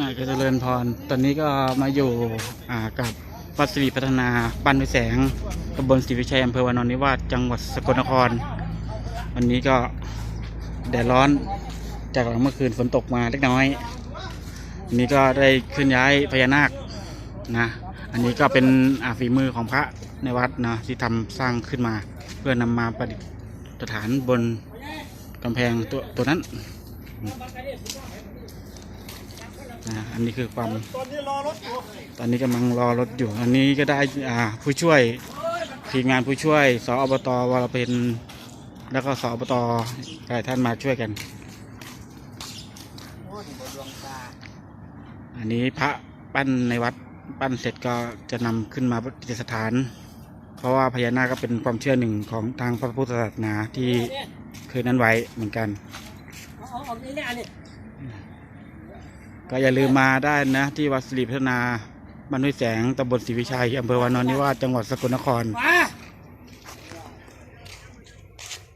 อ่าก็เจริญพร ตอนนี้ก็มาอยู่อ่ากับวัดสิริพัฒนาปันวิแสงตำบลศรีวิชัยอำเภอวานอนนิวาสจังหวัดสกลนคร วันนี้ก็แดดร้อนจากหลังเมื่อคืนฝนตกมาเล็กน้อยวันนี้ก็ได้ขึ้นย้ายพญานาคนะ อันนี้ก็เป็นอาฝีมือของพระในวัดนะที่ทำสร้างขึ้นมา เพื่อนำมาประดิษฐานบนกำแพงตัวตัวนั้น นะอันนี้คือความตอนนี้รอรถอยู่ตอนนี้กำลังรอรถอยู่ อันนี้ก็ได้อ่าผู้ช่วยทีมงานผู้ช่วยสอบตวรเป็นแล้วก็สอบตหลายท่านมาช่วยกันโอ้ยบนดวงตาอันนี้พระปั้นในวัดปั้นเสร็จก็จะนำขึ้นมาประดิษฐาน เพราะว่าพญานาคก็เป็นความเชื่อหนึ่งของทางพระพุทธศาสนาที่เคยนั้นไว้เหมือนกัน ก็อย่าลืมมาได้นะ ที่วัดสิริพัฒนาบ้านห้วยแสงตำบลศรีวิชัยอำเภอวานอนนิวาสจังหวัดสกลนคร